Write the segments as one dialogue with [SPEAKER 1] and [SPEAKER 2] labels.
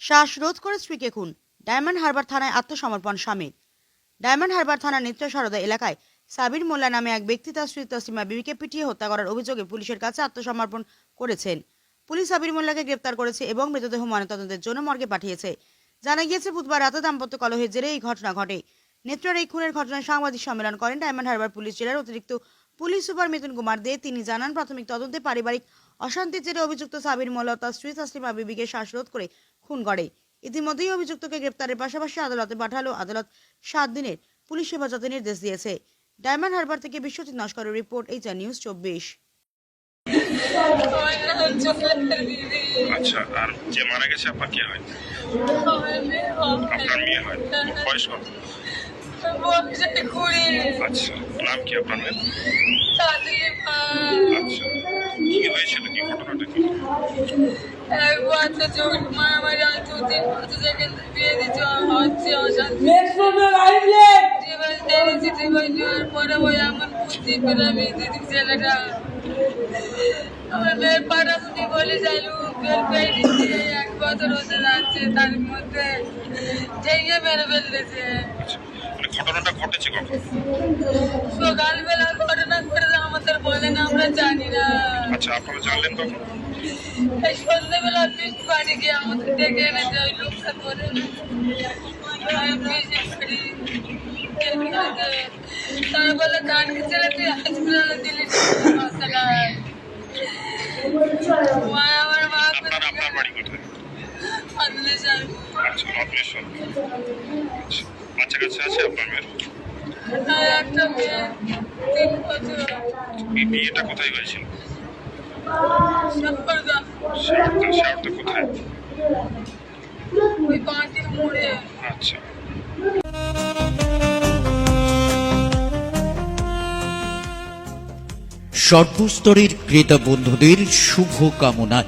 [SPEAKER 1] শ্বাসরোধ করে স্ত্রীকে খুন। ডায়মন্ড হারবার থানায় আত্মসমর্পণ স্বামীর ডায়মন্ড হারবার থানার নিত্য সারদা এলাকায় সাবির মোল্লা নামে এক ব্যক্তি তার স্ত্রী তসলিমা বিবিকে পিটিয়ে হত্যা করার অভিযোগে পুলিশের কাছে আত্মসমর্পণ করেছেন। পুলিশ সাবির মোল্লাকে গ্রেপ্তার করেছে এবং মৃতদেহ ময়নাতদন্তের জন্য মর্গে পাঠিয়েছে। জানা গিয়েছে, বুধবার রাতে দাম্পত্য কলহের জেরে এই ঘটনা ঘটে। নেত্রের এই খুনের ঘটনায় সাংবাদিক সম্মেলন করেন ডায়মন্ড হারবার পুলিশ জেলার অতিরিক্ত পুলিশ সুপার মিথুন কুমার দে। তিনি জানান, প্রাথমিক তদন্তে পারিবারিক অশান্তির জেরে অভিযুক্ত সাবির মোল্লা তার স্ত্রী তাসলিমা বিবিকে শ্বাসরোধ করে খুন করে। ইতিমধ্যেই অভিযুক্তকে গ্রেপ্তারের পাশাপাশি আদালতে পাঠালো আদালত সাত দিনের পুলিশ হেফাজতে নির্দেশ দিয়েছে। ডায়মন্ড হারবার থেকে বিশ্বজিৎ নস্করের রিপোর্ট এইচআর নিউজ চব্বিশ।
[SPEAKER 2] আচ্ছা আর যে মারা গেছে আপনার কে হয়। আপনার মেয়ে হয়? বয়স কত? আচ্ছা নাম কি আপনার মেয়ে আচ্ছা। কি হয়েছিল কি ঘটনাটা কি?
[SPEAKER 3] এক বছর চোখ মারামারি আর দু তিন বছর থেকে বিয়ে দিচ্ছে হচ্ছে অশান্তি। জীবন দেখেছি জীবন দেওয়ার পরে ওই এমন বুদ্ধি পেলাম এই দিদি ছেলেটা আমার মেয়ের পাঠাশুনি বলে চাইলু বেল পেয়ে দিচ্ছি এই এক বছর হতে যাচ্ছে তার মধ্যে জেগে মেরে ফেলতেছে।
[SPEAKER 2] আচ্ছা মানে ঘটনাটা ঘটেছে কখন?
[SPEAKER 3] সকালবেলা জানি না
[SPEAKER 2] আচ্ছা আপনারা জানলেন কখন?
[SPEAKER 3] এই সন্ধ্যেবেলা পিস বাড়ি গিয়ে আমাদের ডেকে এনেছে ওই লোকটা। তারা বলে তুই দিলি মশলায় মা আমার মা যাবে
[SPEAKER 2] আচ্ছা আচ্ছা বাচ্চা কাচ্চা আছে আপনার মেয়ের
[SPEAKER 3] একটা মেয়ে।
[SPEAKER 2] বিয়েটা কোথায় হয়েছিল? আচ্ছা।
[SPEAKER 4] সর্বস্তরের ক্রেতা বন্ধুদের শুভ কামনায়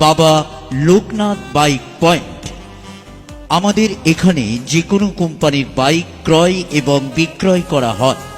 [SPEAKER 4] বাবা লোকনাথ বাইক পয়েন্ট। আমাদের এখানে যে কোনো কোম্পানির বাইক ক্রয় এবং বিক্রয় করা হয়।